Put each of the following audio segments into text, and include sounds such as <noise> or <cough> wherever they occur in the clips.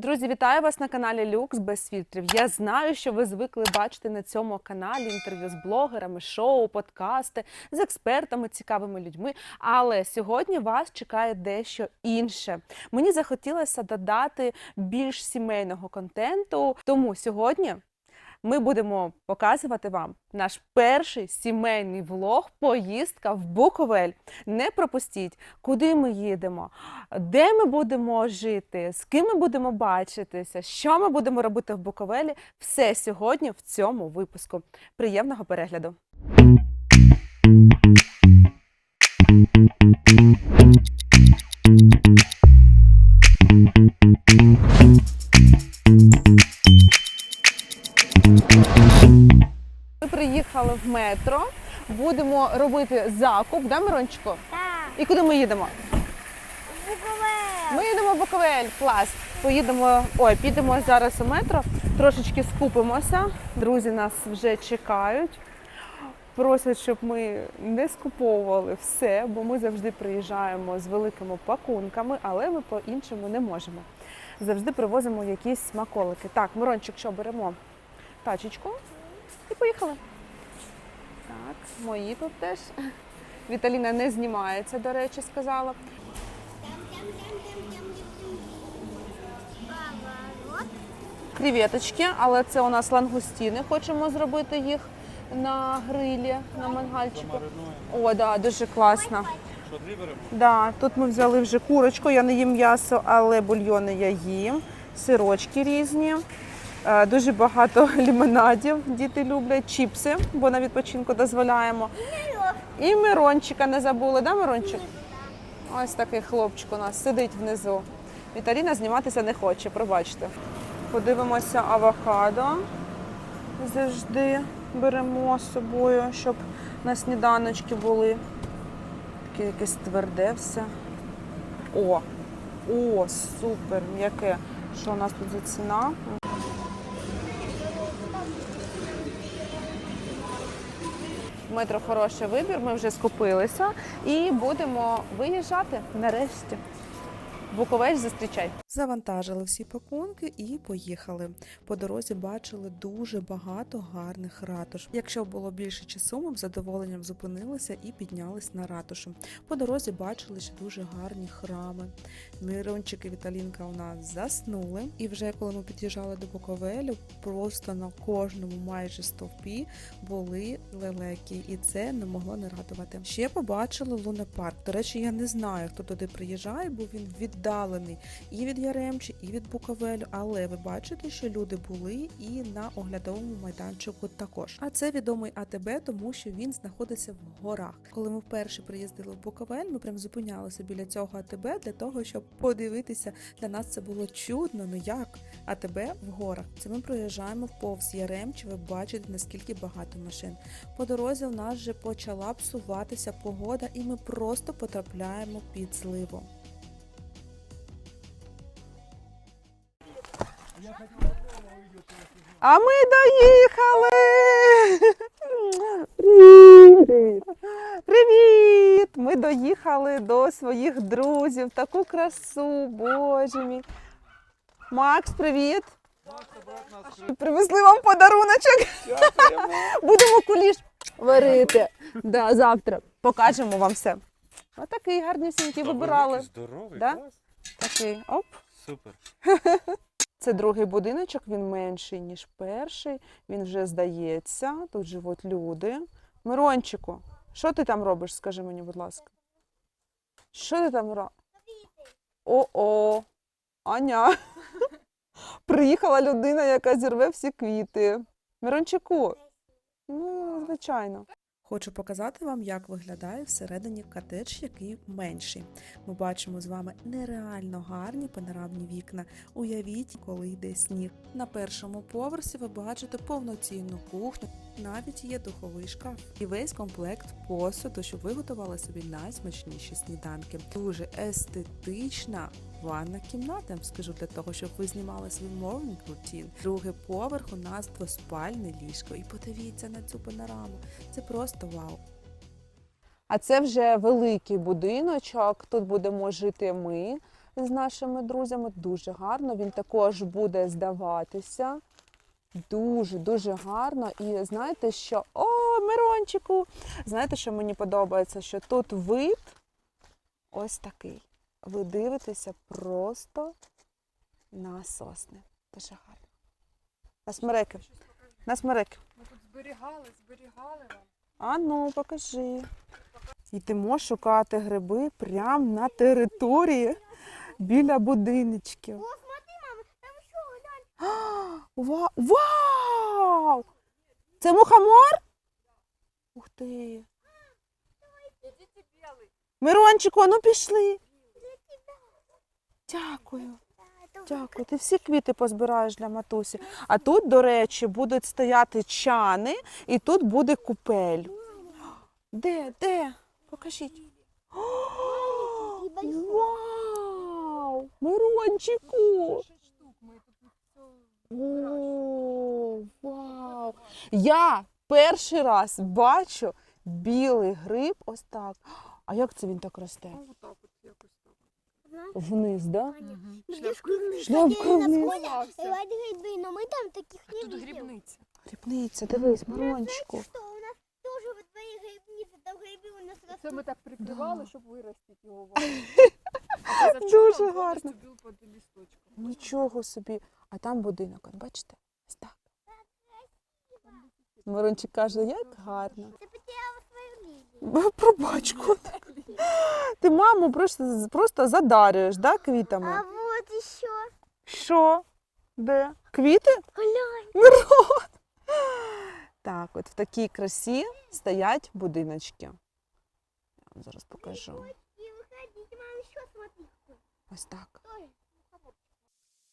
Друзі, вітаю вас на каналі Люкс без фільтрів. Я знаю, що ви звикли бачити на цьому каналі інтерв'ю з блогерами, шоу, подкасти з експертами, цікавими людьми. Але сьогодні вас чекає дещо інше. Мені захотілося додати більш сімейного контенту. Тому сьогодні ми будемо показувати вам наш перший сімейний влог поїздка в Буковель. Не пропустіть, куди ми їдемо, де ми будемо жити, з ким ми будемо бачитися, що ми будемо робити в Буковелі. Все сьогодні в цьому випуску. Приємного перегляду! Ми метро. Будемо робити закуп, да, Мирончику? Так, І куди ми їдемо? Буковель. Ми їдемо в Буковель, клас. Поїдемо, ой, підемо зараз у метро, трошечки скупимося. Друзі нас вже чекають. Просять, щоб ми не скуповували все, бо ми завжди приїжджаємо з великими пакунками, але ми по-іншому не можемо. Завжди привозимо якісь смаколики. Так, Мирончик, що беремо? Тачечку і поїхали. Так, мої тут теж. Віталіна не знімається, до речі, сказала. Поворот. креветочки, але це у нас лангустіни. Хочемо зробити їх на грилі, на мангальчику. О, да, дуже класно. Що дві беремо? Да, тут ми взяли вже курочку, я не їм м'ясо, але бульйони я їм. Сирочки різні. Е, Дуже багато <laughs> лімонадів діти люблять, чіпси, бо на відпочинку дозволяємо. І Мирончика не забули, да, Мирончик? Ось такий хлопчик у нас сидить внизу. Віталіна зніматися не хоче, пробачте. Подивимося авокадо. Завжди беремо з собою, щоб на сніданочки були. Таке якесь тверде все. О! О, супер, м'яке. Що у нас тут за ціна? Метро хороший вибір, ми вже скупилися і будемо виїжджати нарешті. Буковель зустрічай. Завантажили всі пакунки і поїхали. По дорозі бачили дуже багато гарних ратуш. Якщо було більше часу, ми б задоволенням зупинилися і піднялись на ратушу. По дорозі бачили ще дуже гарні храми. Мирончик і Віталінка у нас заснули. І вже коли ми під'їжджали до Буковелю, просто на кожному майже стовпі були лелеки, і це не могло не радувати. Ще побачили лунопарк. До речі, я не знаю, хто туди приїжджає, бо він віддалений і від Яремчі, і від Буковелю. Але ви бачите, що люди були і на оглядовому майданчику також. А це відомий АТБ, тому що він знаходиться в горах. Коли ми вперше приїздили в Буковель, ми прям зупинялися біля цього АТБ для того, щоб подивитися. Для нас це було чудно. Ну як? АТБ в горах. Це ми проїжджаємо повз Яремчі. Ви бачите, наскільки багато машин. По дорозі у нас вже почала псуватися погода, і ми просто потрапляємо під зливу. А ми доїхали! Привіт! Привіт! Ми доїхали до своїх друзів. Таку красу, боже мій. Макс, привіт! Привезли вам подаруночок. Будемо куліш варити. Да, завтра покажемо вам все. Отакий гарнісінький вибирали. Здоровий, Да? клас. Такий, оп. Супер. <laughs> Це другий будиночок, він менший, ніж перший. Він вже здається. Тут живуть люди. Мирончику, що ти там робиш? Скажи мені, будь ласка. Що ти там робиш? О-о, Аня. <laughs> Приїхала людина, яка зірве всі квіти. Мирончику. Ну, звичайно. Хочу показати вам, як виглядає всередині котедж, який менший. Ми бачимо з вами нереально гарні панорамні вікна. Уявіть, коли йде сніг. На першому поверсі ви бачите повноцінну кухню, навіть є духовий шкаф і весь комплект посуду, щоб ви готували собі найсмачніші сніданки. Дуже естетична. Ванна кімната, я скажу для того, щоб ви знімали свій morning routine. Другий поверх у нас двоспальне ліжко. І подивіться на цю панораму. Це просто вау. А це вже великий будиночок. Тут будемо жити ми. з нашими друзями. Дуже гарно. Він також буде здаватися. Дуже дуже гарно. І знаєте, що о, Мирончику! Знаєте, що мені подобається? Що тут вид ось такий. Ви дивитеся просто на сосни. Дуже гарно. На смереки. На смереки. Ми тут зберігали, зберігали вам. А ну, покажи. Йдемо шукати гриби прямо на території біля будиночків. О, смотри, мама, там еще глянь. Ва- Вау! Це мухомор? Ух ти. Мирончику, ну пішли. Дякую. Дякую. Ти всі квіти позбираєш для матусі. А тут, до речі, будуть стояти чани, і тут буде купель. Де? Де? Покажіть. Вау! Все О, вау! Я перший раз бачу білий гриб ось так. А як це він так росте? Ну, отак от якось так. Знаешь, Вниз, да? Угу. Видишь, крупные Шлям такие на крупный. поле, Сховався. бывают грибы, но мы там таких не Тут видим. грибниця. Грибниця, дивись, У нас, Мирончику. знаете что, у нас тоже во дворе грибница, там грибы у нас Це растут. ми так прикривали, Да. щоб виростити його. вам. <laughs> А позавчора Дуже повністю гарно. Біл під лісточком. Нічого собі. А там будинок, от бачите? Ось так. Мирончик каже, як гарно. Ты потеряла лилию. Пробач, котик. Ти маму просто, просто задарюєш, да, А квітами? вот еще. Що? Де? Квіти? Глянь. Мирон! Так, от в такій красі стоять будиночки. Я вам зараз покажу. Ось так.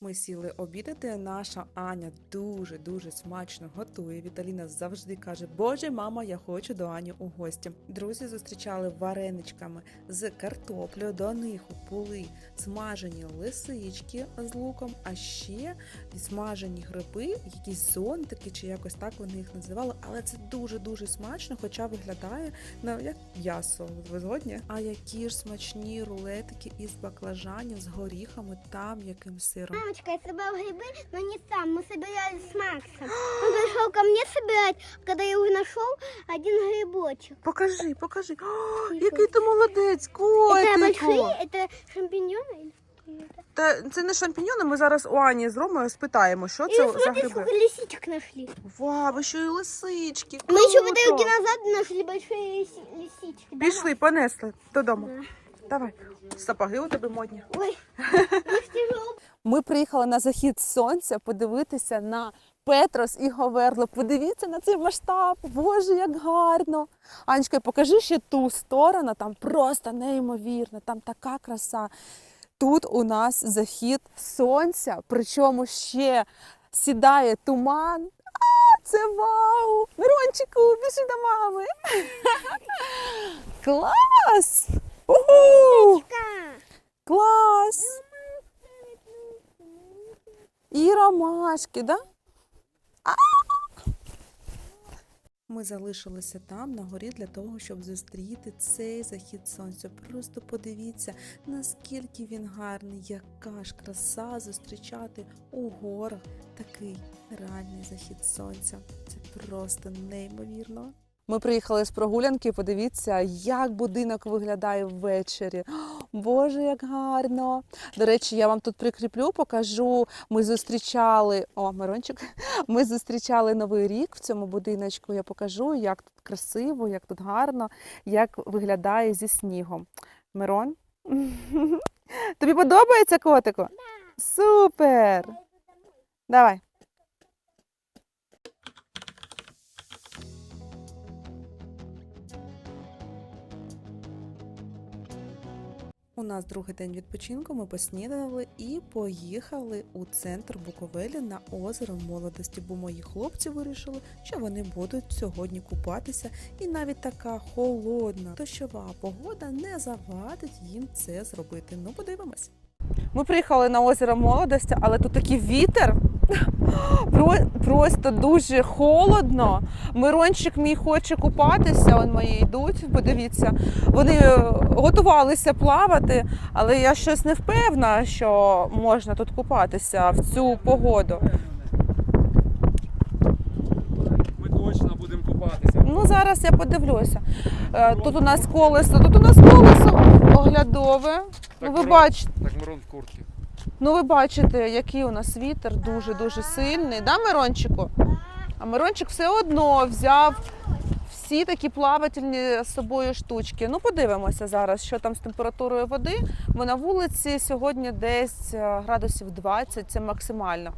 Ми сіли обідати. Наша Аня дуже дуже смачно готує. Віталіна завжди каже: Боже, мама, я хочу до Ані у гості. Друзі зустрічали вареничками з картоплею. До них були смажені лисички з луком, а ще смажені гриби, якісь зонтики, чи якось так вони їх називали. Але це дуже дуже смачно, хоча виглядає ну, як м'ясо. Згодні? А які ж смачні рулетики із баклажанів з горіхами та м'яким сиром Мамочка, я собрал грибы, но не сам. Мы собирались с Максом. Он пришел ко мне собирать. Когда я уже нашел один грибочек. Покажи, покажи. О, Тихо. який ти молодець, Это котику! большие, это шампиньоны или что это? Та це не шампіньони. Ми зараз у Ані з Ромою спитаємо, що И це за смотри, гриби. сколько лисичек нашли. Вау, ви що і лисички. Мы еще по круто! дороге назад нашли большие лиси- лисички. Пішли, понесли додому. Да. Давай. Сапоги у тебе модні. Ой, <laughs> их тяжело. Ми приїхали на захід сонця подивитися на Петрос і Говерло. Подивіться на цей масштаб. Боже, як гарно. Анечка, покажи ще ту сторону, там просто неймовірно, там така краса. Тут у нас захід сонця, причому ще сідає туман. А, це вау! Мирончику, біжи до мами. <laughs> Клас! Клас! І ромашки, да? Ми залишилися там на горі для того, щоб зустріти цей захід сонця. Просто подивіться, наскільки він гарний, яка ж краса зустрічати у горах такий реальний захід сонця. Це просто неймовірно. Ми приїхали з прогулянки. Подивіться, як будинок виглядає ввечері. <gasps> Боже, як гарно! До речі, я вам тут прикріплю, покажу. Ми зустрічали о, Мирончик. <laughs> Ми зустрічали новий рік в цьому будиночку. Я покажу, як тут красиво, як тут гарно, як виглядає зі снігом. Мирон. <laughs> Тобі подобається котику? Супер! Давай. У нас другий день відпочинку. Ми поснідали і поїхали у центр Буковелі на озеро молодості, бо мої хлопці вирішили, що вони будуть сьогодні купатися, і навіть така холодна дощова погода не завадить їм це зробити. Ну, подивимось. Ми приїхали на озеро молодості, але тут такий вітер. Про, просто дуже холодно. Мирончик мій хоче купатися, он мої йдуть, подивіться. Вони е, готувалися плавати, але я щось не впевнена, що можна тут купатися в цю погоду. Ми точно будемо купатися. Ну, зараз я подивлюся. Е, Тут у нас колесо, тут у нас колесо оглядове. Ну, ви бачите. Так Мирон в куртці. Ну, ви бачите, який у нас вітер дуже-дуже сильний, да, Мирончику? А Мирончик все одно взяв всі такі плавательні з собою штучки. Ну, подивимося зараз, що там з температурою води. Бо на вулиці сьогодні десь е, градусів 20, це максимально.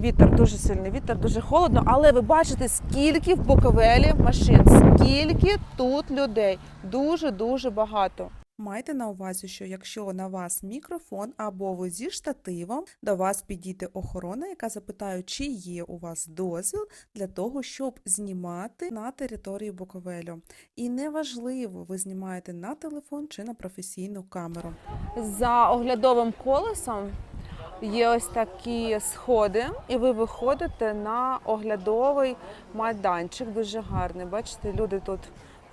Вітер дуже сильний, вітер дуже холодно, але ви бачите, скільки в Буковелі машин, скільки тут людей. Дуже-дуже багато. Майте на увазі, що якщо на вас мікрофон або ви зі штативом, до вас підійде охорона, яка запитає, чи є у вас дозвіл для того, щоб знімати на території Буковелю. І неважливо, ви знімаєте на телефон чи на професійну камеру. За оглядовим колесом є ось такі сходи, і ви виходите на оглядовий майданчик. Дуже гарний. Bачите, люди тут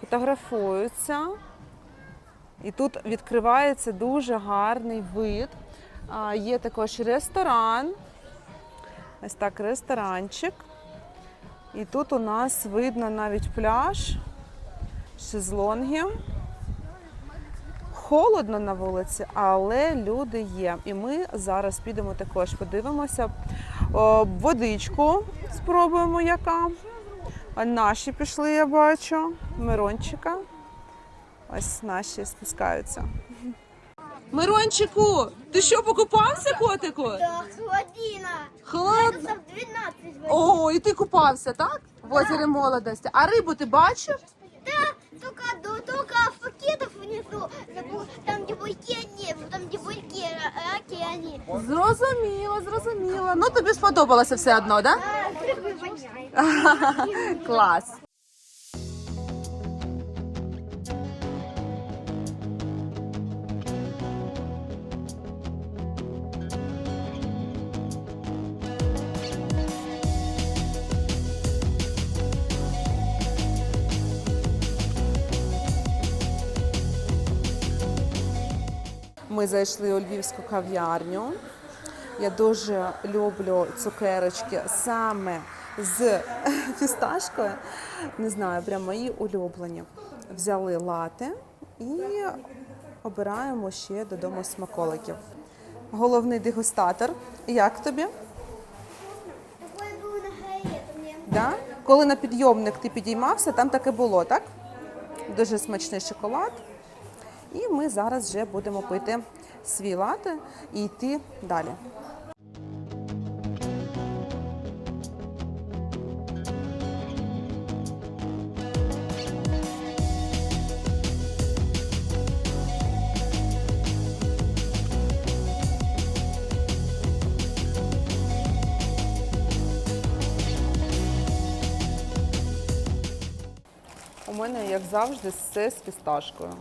фотографуються. І тут відкривається дуже гарний вид. Є також ресторан. Ось так ресторанчик. І тут у нас видно навіть пляж, шезлонги. Холодно на вулиці, але люди є. І ми зараз підемо також подивимося. Водичку спробуємо, яка. Наші пішли, я бачу. Мирончика. Ось наші спускаються. Мирончику, ти що покупався, котику? Да, холодина. Холодно. Градусов 12 воды. О, і ти купався, так? В озері молодості. А рибу ти бачив? Только, ну, только в пакетах внизу, забыл, там где буйки нет, там где буйки, раки они. Зрозуміло, зрозуміло. Ну тобі сподобалося все одно, так? А, рыбы воняют. <laughs> Клас. Зайшли у львівську кав'ярню. Я дуже люблю цукерочки саме з <laughs> фісташкою. Не знаю, прям мої улюблені. Взяли лати і обираємо ще додому смаколиків. Головний дегустатор. Як тобі? Да? Коли на підйомник ти підіймався, там таке було, так? Дуже смачний шоколад. І ми зараз вже будемо пити свій лати і йти далі. У мене, як завжди, все з фісташкою.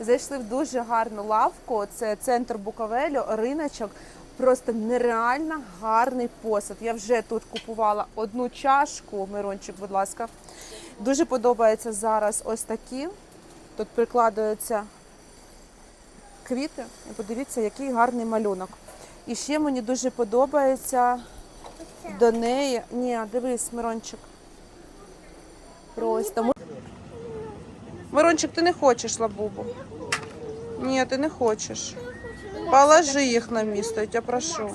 Зайшли в дуже гарну лавку. Це центр Буковелю, риночок. Просто нереально гарний посуд. Я вже тут купувала одну чашку. Мирончик, будь ласка. Дуже подобається зараз ось такі. Тут прикладаються квіти. І подивіться, який гарний малюнок. І ще мені дуже подобається до неї. Ні, дивись, Мирончик. Просто. Мирончик, ти не хочеш лабубу? Ні, ти не хочеш. Положи їх на місто, я тебе прошу.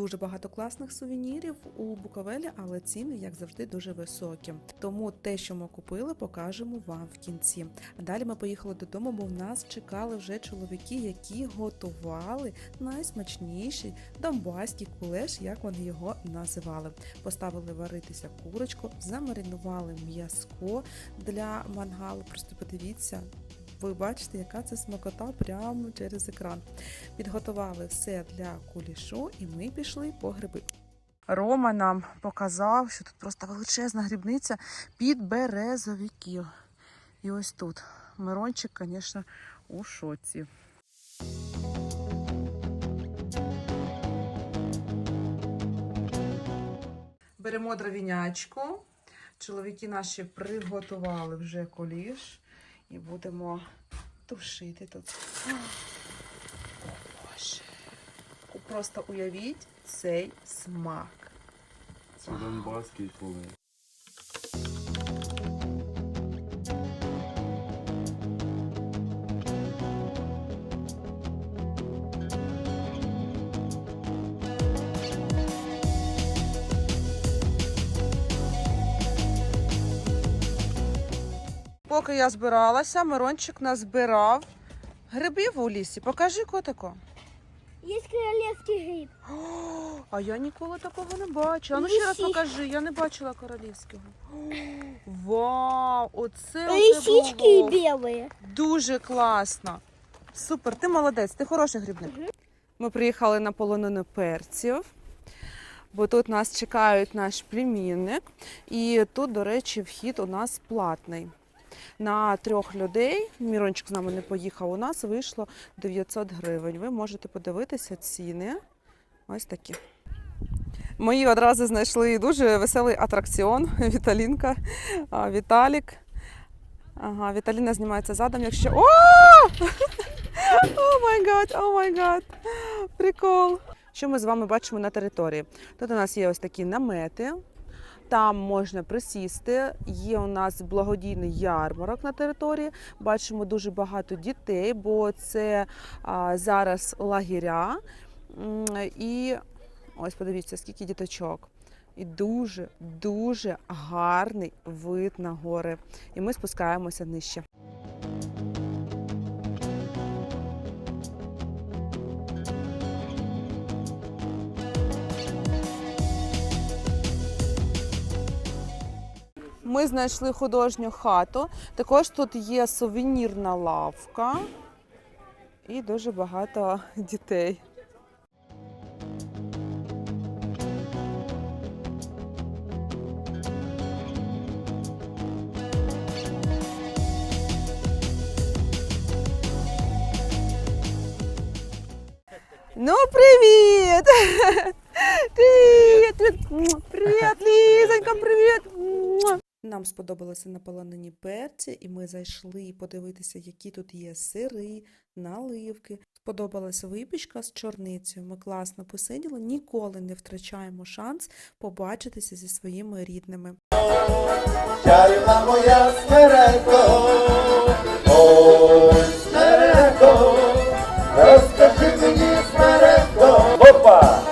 Дуже багато класних сувенірів у Буковелі, але ціни, як завжди, дуже високі. Тому те, що ми купили, покажемо вам в кінці. А далі ми поїхали додому, бо в нас чекали вже чоловіки, які готували найсмачніший донбаський кулеш, як вони його називали. Поставили варитися курочку, замаринували м'язко для мангалу. Просто подивіться. Ви бачите, яка це смакота прямо через екран. Підготували все для кулішу, і ми пішли по гриби. Рома нам показав, що тут просто величезна грибниця під березовиків. І ось тут. Мирончик, звісно, у шоці. Беремо дровінячку. Чоловіки наші приготували вже коліш і будемо тушити тут. О, Боже. Просто уявіть цей смак. Це донбаський поле. Поки я збиралася, Мирончик назбирав грибів у лісі. Покажи котику. Есть королевский гриб. О, а я ніколи такого не бачила. А ну ще раз покажи, я не бачила королівського. О, Вау, оце Лисички було. белые. Дуже класно. Супер, ти молодець, ти хороший грибник. Ми приїхали на полонину перців, бо тут нас чекають наш племінник. І тут, до речі, вхід у нас платний. На трьох людей, Мірончик з нами не поїхав, у нас вийшло 900 гривень. Ви можете подивитися ціни. Ось такі. Мої одразу знайшли дуже веселий атракціон. <laughs> Віталінка, Віталік. Ага, Віталіна знімається задом, якщо. О! <laughs> О май гад, о май гад. Прикол. Що ми з вами бачимо на території? Тут у нас є ось такі намети. Там можна присісти. Є у нас благодійний ярмарок на території. Бачимо дуже багато дітей, бо це а, зараз лагеря. І ось подивіться, скільки діточок. І дуже дуже гарний вид на гори. І ми спускаємося нижче. Ми знайшли художню хату. Також тут є сувенірна лавка і дуже багато дітей. Ну, привіт! <laughs> Привіт! Привіт, Лізонька, привіт! Нам сподобалося на полонені перці, і ми зайшли подивитися, які тут є сири, наливки. Сподобалася випічка з чорницею. Ми класно посиділи, ніколи не втрачаємо шанс побачитися зі своїми рідними. Чарівна моя смеренко, ой, смеренко, розкажи мені смеренко. Опа!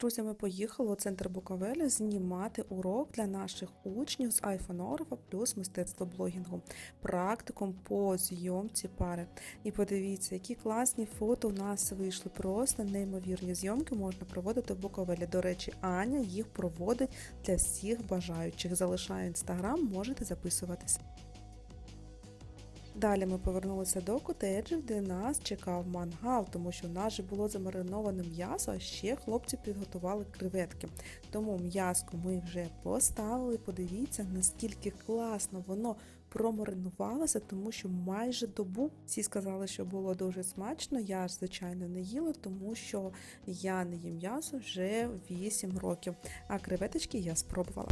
Друзями поїхали у центр Буковеля знімати урок для наших учнів з айфонографа плюс мистецтво блогінгу, практикум по зйомці пари. І подивіться, які класні фото у нас вийшли. Просто неймовірні зйомки можна проводити в Буковелі. До речі, Аня їх проводить для всіх бажаючих. Залишаю інстаграм, можете записуватись. Далі ми повернулися до котеджів, де нас чекав мангал, тому що в нас же було замариноване м'ясо, а ще хлопці підготували креветки. Тому м'яско ми вже поставили. Подивіться, наскільки класно воно промаринувалося, тому що майже добу всі сказали, що було дуже смачно. Я ж, звичайно, не їла, тому що я не їм м'ясо вже 8 років. А креветочки я спробувала.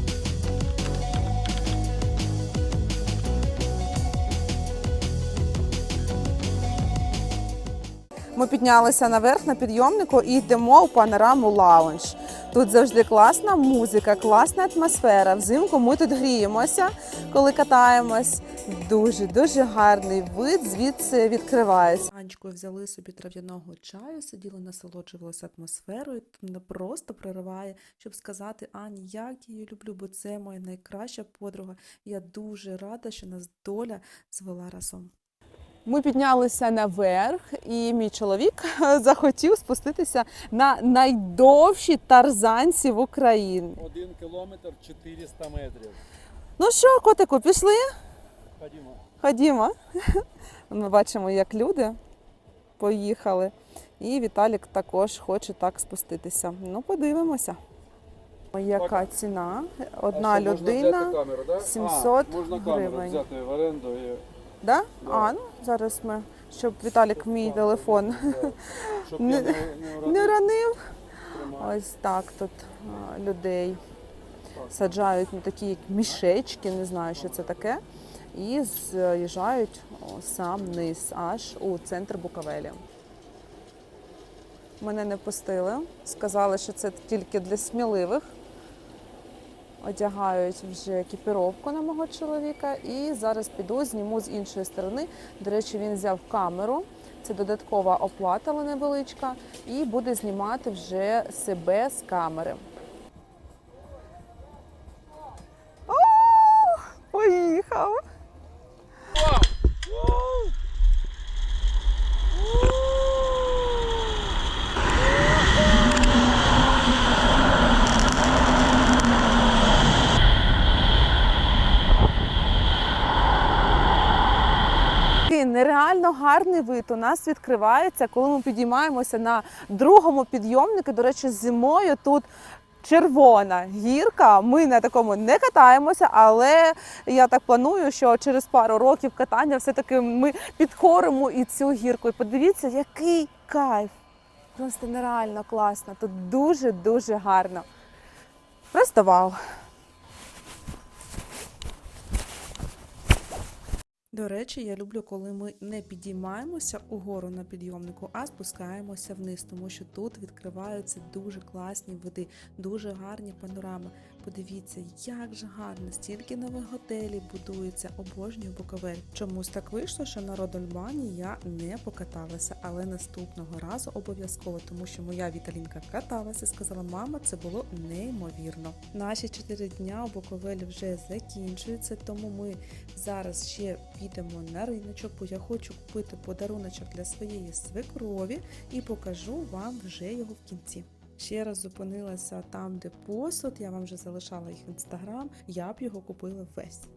Ми піднялися наверх на підйомнику і йдемо у панораму лаунж. Тут завжди класна музика, класна атмосфера. Взимку ми тут гріємося, коли катаємось. Дуже дуже гарний вид звідси відкривається. Анечкою взяли собі трав'яного чаю, сиділи, насолоджувалися атмосферою. Не просто прориває, щоб сказати Ані, як її люблю, бо це моя найкраща подруга. Я дуже рада, що нас доля звела разом. Ми піднялися наверх, і мій чоловік <laughs> захотів спуститися на найдовшій тарзанці в Україні. Один кілометр 400 метрів. Ну що, котику, пішли? Ходімо. Ходімо. <laughs> Ми бачимо, як люди поїхали. І Віталік також хоче так спуститися. Ну, подивимося. Яка ціна? Одна людина. камеру, да? 700 а, можна камеру гривень. взяти в оренду і Да? А, ну зараз ми, щоб Віталік мій телефон <laughs> щоб Не- я не, не, ранив. Ось так тут а, людей саджають на такі як мішечки, не знаю, що це таке, і з'їжджають сам низ, аж у центр Буковелі. Мене не пустили, сказали, що це тільки для сміливих. Одягають вже екіпіровку на мого чоловіка, і зараз піду, зніму з іншої сторони. До речі, він взяв камеру. Це додаткова оплата, але невеличка, і буде знімати вже себе з камери. О, поїхав. Такий нереально гарний вид у нас відкривається, коли ми підіймаємося на другому підйомнику. До речі, зимою тут червона гірка. Ми на такому не катаємося, але я так планую, що через пару років катання все-таки ми підкоримо і цю гірку. І подивіться, який кайф! Просто нереально класно. Тут дуже-дуже гарно. Просто вау! До речі, я люблю, коли ми не підіймаємося угору на підйомнику, а спускаємося вниз, тому що тут відкриваються дуже класні види, дуже гарні панорами. Подивіться, як же гарно, стільки нових готелів будується, обожнюю Буковель. Чомусь так вийшло, що на Родольбані я не покаталася, але наступного разу обов'язково, тому що моя Віталінка каталася сказала, мама, це було неймовірно. Наші чотири дня у Буковелі вже закінчуються, тому ми зараз ще підемо на риночок, бо я хочу купити подаруночок для своєї свекрові і покажу вам вже його в кінці. Ще раз зупинилася там, де посуд. Я вам вже залишала їх в інстаграм. Я б його купила весь.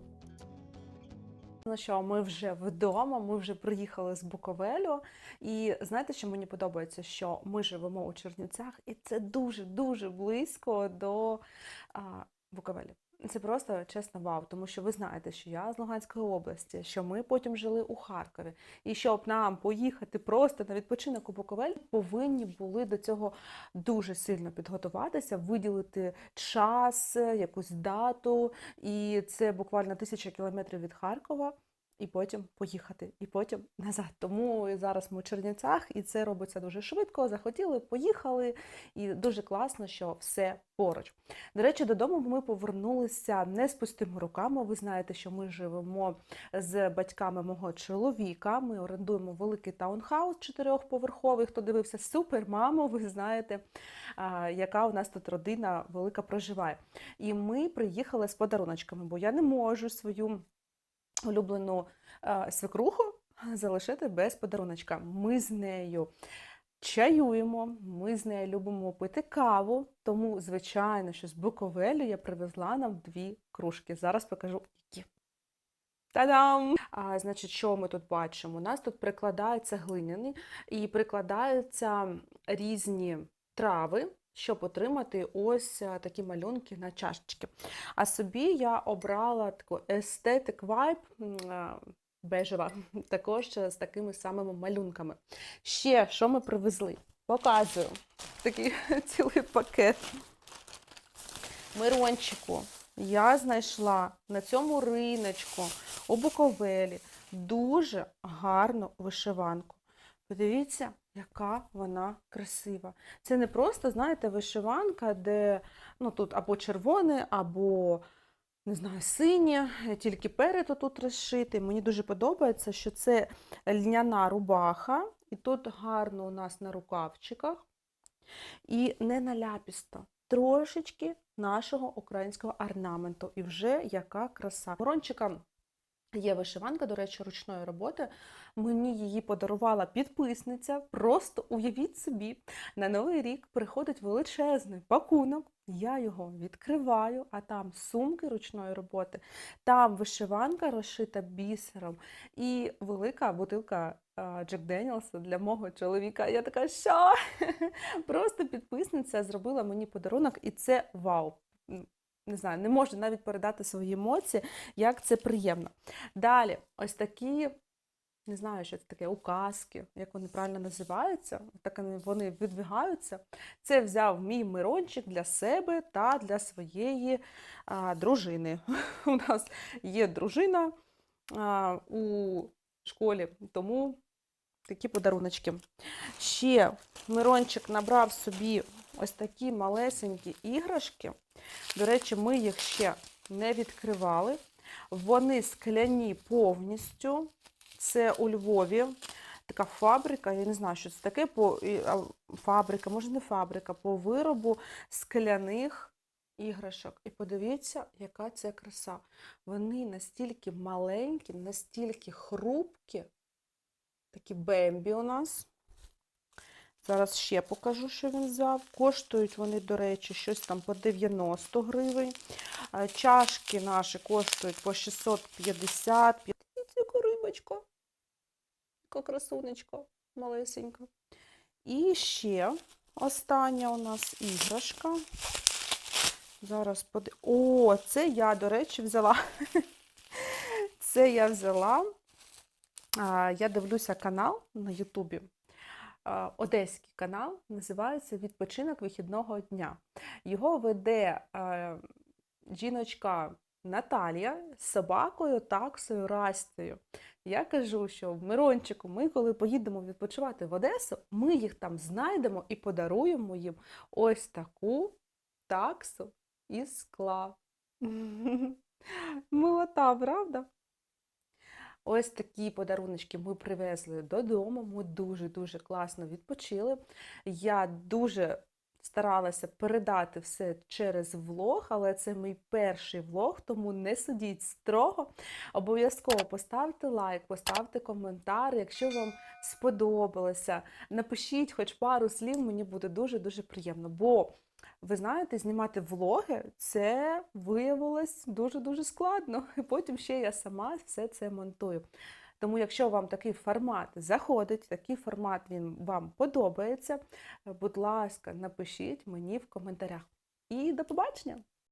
Ну що, ми вже вдома, ми вже приїхали з Буковелю. І знаєте, що мені подобається? Що ми живемо у Чернівцях, і це дуже-дуже близько до а, Буковелі. Це просто чесно вау, тому що ви знаєте, що я з Луганської області, що ми потім жили у Харкові. І щоб нам поїхати просто на відпочинок у Буковель, повинні були до цього дуже сильно підготуватися, виділити час, якусь дату, і це буквально тисяча кілометрів від Харкова. І потім поїхати, і потім назад. Тому зараз ми у Чернівцях, і це робиться дуже швидко. Захотіли, поїхали, і дуже класно, що все поруч. До речі, додому ми повернулися не з пустими руками. Ви знаєте, що ми живемо з батьками мого чоловіка. Ми орендуємо великий таунхаус чотирьохповерховий. Хто дивився супер, мамо, ви знаєте, яка у нас тут родина велика проживає. І ми приїхали з подаруночками, бо я не можу свою улюблену е, свекруху залишити без подаруночка. Ми з нею чаюємо, ми з нею любимо пити каву, тому, звичайно, що з Буковелю я привезла нам дві кружки. Зараз покажу, які. Та-дам! А, значить, що ми тут бачимо? У нас тут прикладаються глиняні і прикладаються різні трави, щоб отримати ось е, такі малюнки на чашечки. А собі я обрала таку естетик вайб бежева, <laughs> також з такими самими малюнками. Ще що ми привезли? Показую такий <laughs> цілий пакет. Мирончику. Я знайшла на цьому риночку у Буковелі дуже гарну вишиванку. Подивіться, яка вона красива. Це не просто, знаєте, вишиванка, де ну, тут або червоне, або не знаю, синє, тільки перед тут розшитий. Мені дуже подобається, що це льняна рубаха, і тут гарно у нас на рукавчиках. І не наляпісто. Трошечки нашого українського орнаменту. І вже яка краса. Ворончика Є вишиванка, до речі, ручної роботи. Мені її подарувала підписниця. Просто уявіть собі, на новий рік приходить величезний пакунок. Я його відкриваю, а там сумки ручної роботи, там вишиванка розшита бісером і велика бутилка Джек Деніелса для мого чоловіка. Я така, що? <laughs> Просто підписниця зробила мені подарунок, і це вау. Не знаю, не можу навіть передати свої емоції, як це приємно. Далі, ось такі, не знаю, що це таке, указки, як вони правильно називаються, так вони- відвигаються. Це взяв мій Мирончик для себе та для своєї а, дружини. <laughs> У нас є дружина а, у школі, тому такі подаруночки. Ще Мирончик набрав собі ось такі малесенькі іграшки. До речі, ми їх ще не відкривали. Вони скляні повністю. Це у Львові така фабрика, я не знаю, що це таке, по, фабрика, може не фабрика, по виробу скляних іграшок. І подивіться, яка це краса. Вони настільки маленькі, настільки хрупкі, такі бембі у нас. Зараз ще покажу, що він взяв. Коштують вони, до речі, щось там по 90 гривень. Чашки наші коштують по 650. Дивіться, яка рибочка. Яка красунечка малесенька. І ще остання у нас іграшка. Зараз поди... О, це я, до речі, взяла. <laughs> Це я взяла. Я дивлюся канал на Ютубі. Одеський канал називається Відпочинок вихідного дня. Його веде жіночка Наталія з собакою, таксою, Растею. Я кажу, що в Мирончику, ми, коли поїдемо відпочивати в Одесу, ми їх там знайдемо і подаруємо їм ось таку таксу із скла. <laughs> Милота, правда? Ось такі подаруночки ми привезли додому. Ми дуже-дуже класно відпочили. Я дуже старалася передати все через влог, але це мій перший влог, тому не судіть строго. Обов'язково поставте лайк, поставте коментар. Якщо вам сподобалося, напишіть хоч пару слів, мені буде дуже-дуже приємно. Бо ви знаєте, знімати влоги це виявилось дуже-дуже складно. <laughs> І потім ще я сама все це монтую. Тому, якщо вам такий формат заходить, такий формат він вам подобається, будь ласка, напишіть мені в коментарях. І до побачення!